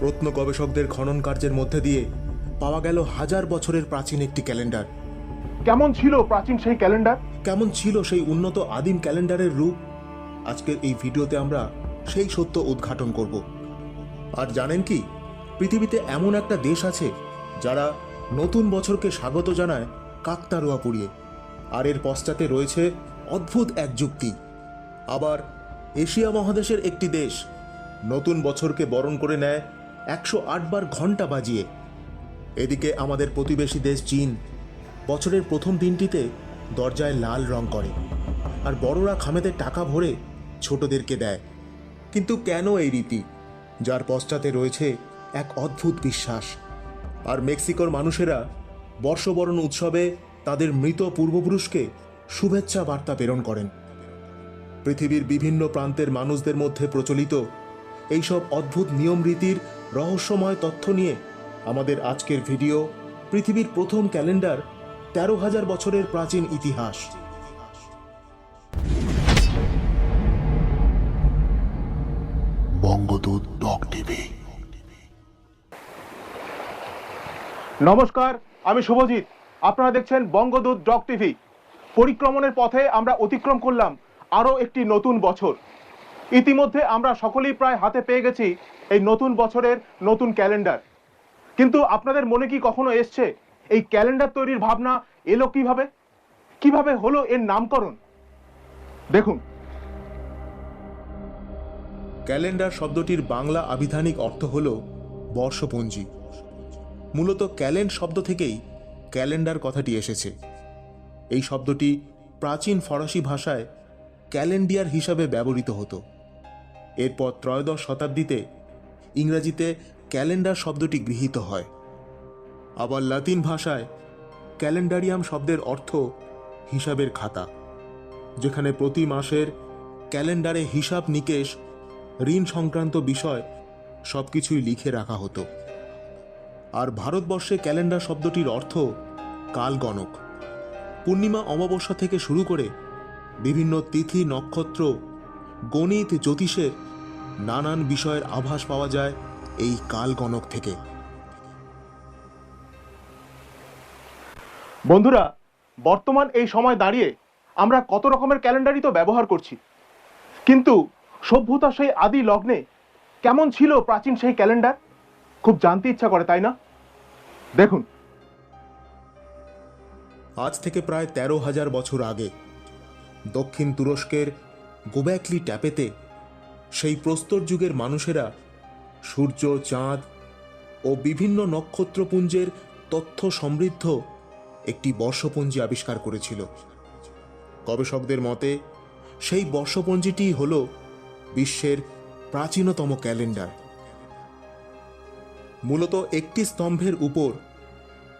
প্রত্ন গবেষকদের খনন কার্যের মধ্যে দিয়ে পাওয়া গেল হাজার বছরের প্রাচীন একটি ক্যালেন্ডার। কেমন ছিল প্রাচীন সেই ক্যালেন্ডার? কেমন ছিল সেই উন্নত আদিম ক্যালেন্ডারের রূপ? আজকের এই ভিডিওতে আমরা সেই সত্য উদ্ঘাটন করব। আর জানেন কি পৃথিবীতে এমন একটা দেশ আছে যারা নতুন বছরকে স্বাগত জানায় কাকতারুয়া পুড়িয়ে। আর এর পশ্চাতে রয়েছে অদ্ভুত এক যুক্তি। আবার এশিয়া মহাদেশের একটি দেশ নতুন বছরকে বরণ করে নেয় একশো বার ঘণ্টা বাজিয়ে। এদিকে আমাদের প্রতিবেশী দেশ চীন বছরের প্রথম দিনটিতে দরজায় লাল রং করে আর বড়রা খামেদের টাকা ভরে ছোটদেরকে দেয়। কিন্তু কেন এই রীতি? যার পশ্চাতে রয়েছে এক অদ্ভুত বিশ্বাস। আর মেক্সিকোর মানুষেরা বর্ষবরণ উৎসবে তাদের মৃত পূর্বপুরুষকে শুভেচ্ছা বার্তা প্রেরণ করেন। পৃথিবীর বিভিন্ন প্রান্তের মানুষদের মধ্যে প্রচলিত এইসব অদ্ভুত নিয়ম রীতির রহস্যময় তথ্য নিয়ে আমাদের আজকের ভিডিও পৃথিবীর প্রথম ক্যালেন্ডার তেরো হাজার বছরের প্রাচীন ইতিহাস। Bangadoot doc TV. নমস্কার আমি শুভজিৎ। আপনারা দেখছেন বঙ্গদূত ডক টিভি। পরিক্রমণের পথে আমরা অতিক্রম করলাম আরও একটি নতুন বছর। ইতিমধ্যে আমরা সকলেই প্রায় হাতে পেয়ে গেছি এই নতুন বছরের নতুন ক্যালেন্ডার। কিন্তু আপনাদের মনে কি কখনো এসছে এই ক্যালেন্ডার তৈরির ভাবনা এলো কীভাবে? কীভাবে হলো এর নামকরণ? দেখুন। ক্যালেন্ডার শব্দটির বাংলা আবিধানিক অর্থ হল বর্ষপঞ্জি। মূলত ক্যালেন্ড শব্দ থেকেই ক্যালেন্ডার কথাটি এসেছে। এই শব্দটি প্রাচীন ফরাসি ভাষায় ক্যালেন্ডিয়ার হিসাবে ব্যবহৃত হতো। এরপর ত্রয়োদশ শতাব্দীতে ইংরেজিতে ক্যালেন্ডার শব্দটি গৃহীত হয়। আবার লাতিন ভাষায় ক্যালেন্ডারিয়াম শব্দের অর্থ হিসাবের খাতা, যেখানে প্রতি মাসের ক্যালেন্ডারে হিসাব নিকেশ, ঋণ সংক্রান্ত বিষয় সবকিছুই লিখে রাখা হতো। আর ভারতবর্ষে ক্যালেন্ডার শব্দটির অর্থ কালগণক। পূর্ণিমা অমাবস্যা থেকে শুরু করে বিভিন্ন তিথি, নক্ষত্র, গণিত, জ্যোতিষের নানান বিষয়ের আভাস পাওয়া যায় এই কালগণক থেকে। বন্ধুরা বর্তমান এই সময় দাঁড়িয়ে আমরা কত রকমের ক্যালেন্ডারই তো ব্যবহার করছি। কিন্তু সভ্যতা সেই আদি লগ্নে কেমন ছিল প্রাচীন সেই ক্যালেন্ডার? খুব জানতে ইচ্ছা করে তাই না? দেখুন। আজ থেকে প্রায় তেরো হাজার বছর আগে দক্ষিণ তুরস্কের গোব্যাকলি ট্যাপেতে সেই প্রস্তর যুগের মানুষেরা সূর্য, চাঁদ ও বিভিন্ন নক্ষত্রপুঞ্জের তথ্য সমৃদ্ধ একটি বর্ষপঞ্জি আবিষ্কার করেছিল। গবেষকদের মতে, সেই বর্ষপঞ্জিটি হল বিশ্বের প্রাচীনতম ক্যালেন্ডার। মূলত একটি স্তম্ভের উপর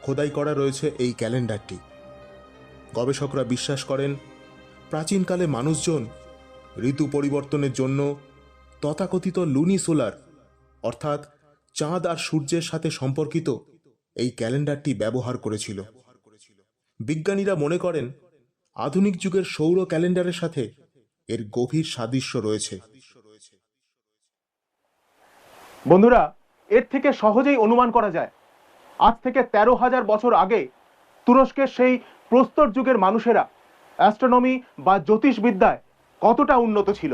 খোদাই করা রয়েছে এই ক্যালেন্ডারটি। গবেষকরা বিশ্বাস করেন, প্রাচীনকালে মানুষজন ঋতু পরিবর্তনের জন্য তথাকথিত লুনি সোলার, অর্থাৎ চাঁদ আর সূর্যের সাথে সম্পর্কিত এই ক্যালেন্ডারটি ব্যবহার করেছিল। বিজ্ঞানীরা মনে করেন, আধুনিক যুগের সৌর ক্যালেন্ডারের সাথে এর গভীর সাদৃশ্য রয়েছে। বন্ধুরা, এর থেকে সহজেই অনুমান করা যায়, আজ থেকে তেরো হাজার বছর আগে তুরস্কের সেই প্রস্তর যুগের মানুষেরা, অ্যাস্ট্রোনমি বা জ্যোতিষবিদ্যায় কতটা উন্নত ছিল।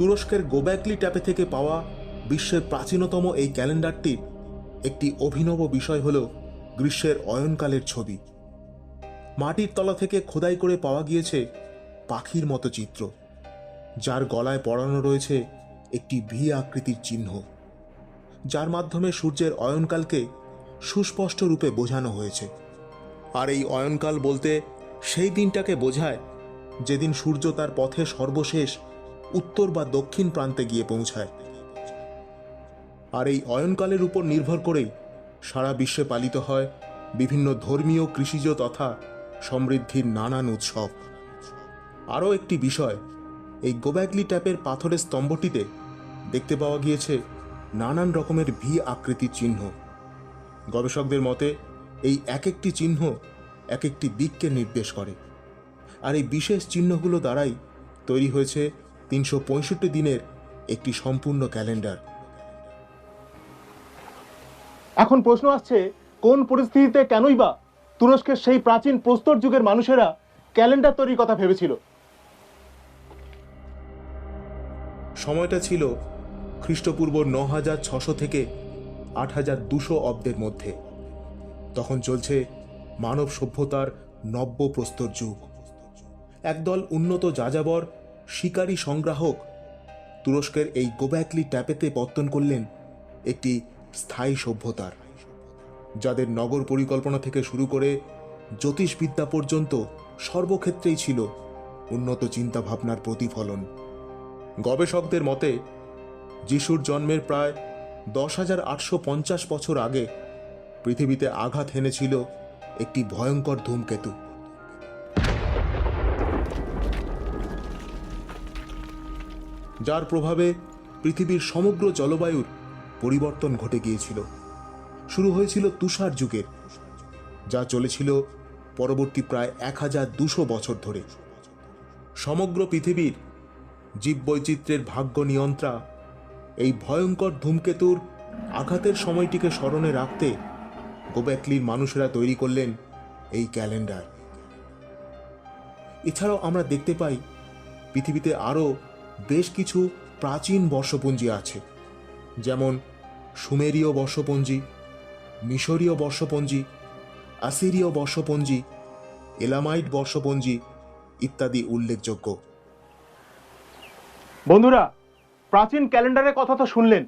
তুরস্কের গোব্যাকলি ট্যাপে থেকে পাওয়া বিশ্বের প্রাচীনতম এই ক্যালেন্ডারটির একটি অভিনব বিষয় হল গ্রীষ্মের অয়নকালের ছবি। মাটির তলা থেকে খোদাই করে পাওয়া গিয়েছে পাখির মতো চিত্র, যার গলায় পড়ানো রয়েছে একটি ভি আকৃতির চিহ্ন, যার মাধ্যমে সূর্যের অয়নকালকে সুস্পষ্ট রূপে বোঝানো হয়েছে। আর এই অয়নকাল বলতে সেই দিনটাকে বোঝায় যেদিন সূর্য তার পথে সর্বশেষ উত্তর বা দক্ষিণ প্রান্তে গিয়ে পৌঁছায়। আর এই অয়নকালের উপর নির্ভর করেই সারা বিশ্বে পালিত হয় বিভিন্ন ধর্মীয়, কৃষিজ তথা সমৃদ্ধির নানান উৎসব। আরও একটি বিষয়, এই গোব্যাগলি ট্যাপের পাথরের স্তম্ভটিতে দেখতে পাওয়া গিয়েছে নানান রকমের ভি আকৃতির চিহ্ন। গবেষকদের মতে, এই এক একটি চিহ্ন এক একটি দিককে নির্দেশ করে। আর এই বিশেষ চিহ্নগুলো দ্বারাই তৈরি হয়েছে তিনশো পঁয়ষট্টি দিনের একটি সম্পূর্ণ ক্যালেন্ডার। এখন প্রশ্ন আসছে কোন পরিস্থিতিতে কেনই বা তুরস্কের সেই প্রাচীন প্রস্তর যুগের মানুষেরা ক্যালেন্ডার তৈরির কথা ভেবেছিল? সময়টা ছিল খ্রিস্টপূর্ব ন হাজার ছশো থেকে আট হাজার দুশো অব্দের মধ্যে। তখন চলছে মানব সভ্যতার নব্য প্রস্তর যুগ। একদল উন্নত যাযাবর শিকারী সংগ্রাহক তুরস্কের এই গোব্যাকলি ট্যাপেতে পত্তন করলেন একটি স্থায়ী সভ্যতার, যাদের নগর পরিকল্পনা থেকে শুরু করে জ্যোতিষবিদ্যা পর্যন্ত সর্বক্ষেত্রেই ছিল উন্নত চিন্তাভাবনার প্রতিফলন। গবেষকদের মতে, যিশুর জন্মের প্রায় দশ হাজার আটশো পঞ্চাশ বছর আগে পৃথিবীতে আঘাত হেনেছিল একটি ভয়ঙ্কর ধূমকেতু। যার প্রভাবে পৃথিবীর সমগ্র জলবায়ুর পরিবর্তন ঘটে গিয়েছিল। শুরু হয়েছিল তুষার যুগের, যা চলেছিল পরবর্তী প্রায় এক হাজার দুশো বছর ধরে। সমগ্র পৃথিবীর জীববৈচিত্র্যের ভাগ্য নিয়ন্ত্রা এই ভয়ঙ্কর ধূমকেতুর আঘাতের সময়টিকে স্মরণে রাখতে গোব্যাকলির মানুষেরা তৈরি করলেন এই ক্যালেন্ডার। এছাড়াও আমরা দেখতে পাই পৃথিবীতে আরও বেশ কিছু প্রাচীন বর্ষপঞ্জি আছে। যেমন সুমেরীয় বর্ষপঞ্জি, মিশরীয় বর্ষপঞ্জি, আসিরীয় বর্ষপঞ্জি, এলামাইট বর্ষপঞ্জি ইত্যাদি উল্লেখযোগ্য। বন্ধুরা, প্রাচীন ক্যালেন্ডারের কথা তো শুনলেন।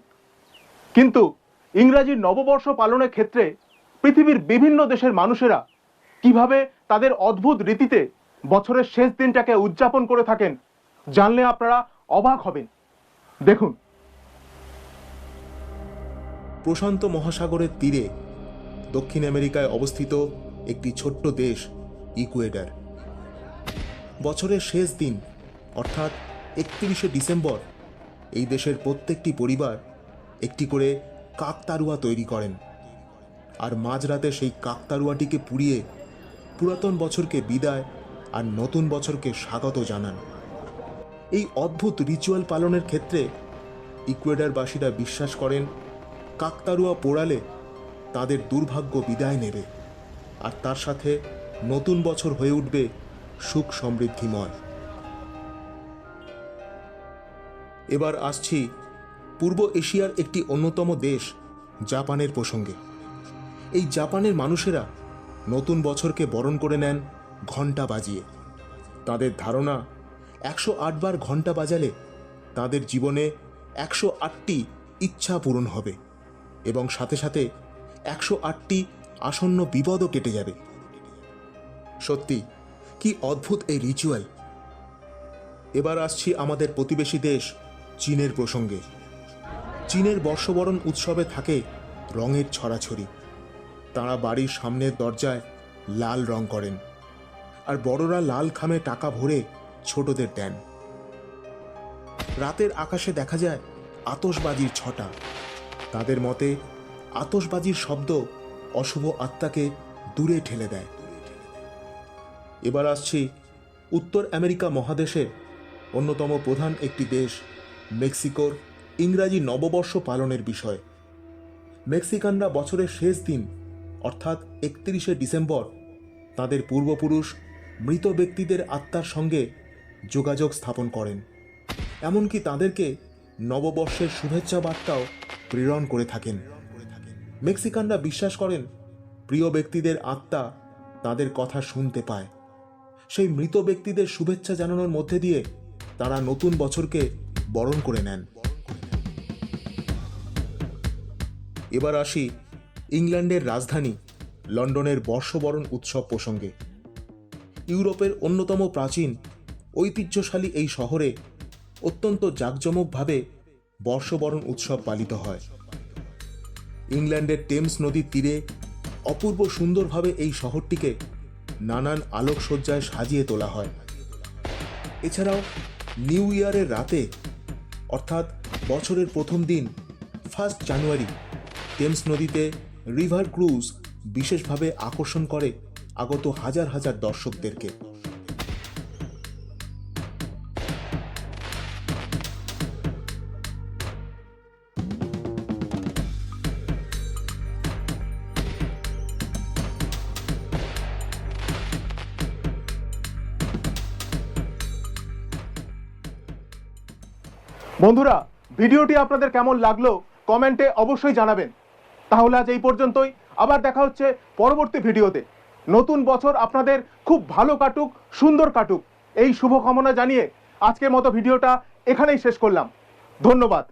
কিন্তু ইংরাজি নববর্ষ পালনের ক্ষেত্রে পৃথিবীর বিভিন্ন দেশের মানুষেরা কীভাবে তাদের অদ্ভুত রীতিতে বছরের শেষ দিনটাকে উদযাপন করে থাকেন, জানলে আপনারা অবাক হবেন। দেখুন। প্রশান্ত মহাসাগরের তীরে দক্ষিণ আমেরিকায় অবস্থিত একটি ছোট্ট দেশ, ইকুয়েডার। বছরের শেষ দিন, অর্থাৎ একত্রিশে ডিসেম্বর, এই দেশের প্রত্যেকটি পরিবার একটি করে কাকতারুয়া তৈরি করেন। আর মাঝরাতে সেই কাকতারুয়াটিকে পুড়িয়ে পুরাতন বছরকে বিদায় আর নতুন বছরকে স্বাগত জানান। এই অদ্ভুত রিচুয়াল পালনের ক্ষেত্রে ইকুয়েডারবাসীরা বিশ্বাস করেন, কাকতারুয়া পোড়ালে তাদের দুর্ভাগ্য বিদায় নেবে। আর তার সাথে নতুন বছর হয়ে উঠবে সুখ সমৃদ্ধিময়। এবার আসছি পূর্ব এশিয়ার একটি অন্যতম দেশ, জাপানের প্রসঙ্গে। এই জাপানের মানুষেরা নতুন বছরকে বরণ করে নেন ঘণ্টা বাজিয়ে। তাদের ধারণা একশো আটবার ঘণ্টা বাজালে তাদের জীবনে একশো আটটি ইচ্ছা পূরণ হবে এবং সাথে সাথে একশো আটটি আসন্ন বিপদও কেটে যাবে। সত্যি, কি অদ্ভুত এই রিচুয়াল এবার আসছি আমাদের প্রতিবেশী দেশ চীনের প্রসঙ্গে। চীনের বর্ষবরণ উৎসবে থাকে রঙের ছড়াছড়ি। তারা বাড়ির সামনের দরজায় লাল রং করেন। আর বড়রা লাল খামে টাকা ভরে ছোটদের দেন রাতের আকাশে দেখা যায় আতশবাজির ছটা। তাদের মতে, আতশবাজির শব্দ অশুভ আত্মাকে দূরে ঠেলে দেয়। এবার আসছি উত্তর আমেরিকা মহাদেশের অন্যতম প্রধান একটি দেশ, মেক্সিকোর ইংরাজি নববর্ষ পালনের বিষয়। মেক্সিকানরা বছরের শেষ দিন, অর্থাৎ একত্রিশে ডিসেম্বর, তাদের পূর্বপুরুষ মৃত ব্যক্তিদের আত্মার সঙ্গে যোগাযোগ স্থাপন করেন। এমনকি তাদেরকে নববর্ষের শুভেচ্ছা বার্তাও প্রেরণ করে থাকেন। মেক্সিকানরা বিশ্বাস করেন, প্রিয় ব্যক্তিদের আত্মা তাদের কথা শুনতে পায়। সেই মৃত ব্যক্তিদের শুভেচ্ছা জানানোর মধ্যে দিয়ে তারা নতুন বছরকে বরণ করে নেন। এবার আসি ইংল্যান্ডের রাজধানী লন্ডনের বর্ষবরণ উৎসব প্রসঙ্গে। ইউরোপের অন্যতম প্রাচীন ঐতিহ্যশালী এই শহরে অত্যন্ত জাঁকজমকভাবে বর্ষবরণ উৎসব পালিত হয়। ইংল্যান্ডের টেমস নদীর তীরে অপূর্ব সুন্দরভাবে এই শহরটিকে নানান আলোকসজ্জায় সাজিয়ে তোলা হয়। এছাড়াও নিউ ইয়ারের রাতে, অর্থাৎ বছরের প্রথম দিন, ফার্স্ট জানুয়ারি, টেমস নদীতে রিভার ক্রুজ বিশেষভাবে আকর্ষণ করে আগত হাজার হাজার দর্শকদেরকে। বন্ধুরা, ভিডিওটি আপনাদের কেমন লাগল কমেন্টে অবশ্যই জানাবেন। তাহলে আজ এই পর্যন্তই। আবার দেখা হচ্ছে পরবর্তী ভিডিওতে। নতুন বছর আপনাদের খুব ভালো কাটুক, সুন্দর কাটুক। এই শুভকামনা জানিয়ে আজকের মতো ভিডিওটা এখানেই শেষ করলাম। ধন্যবাদ।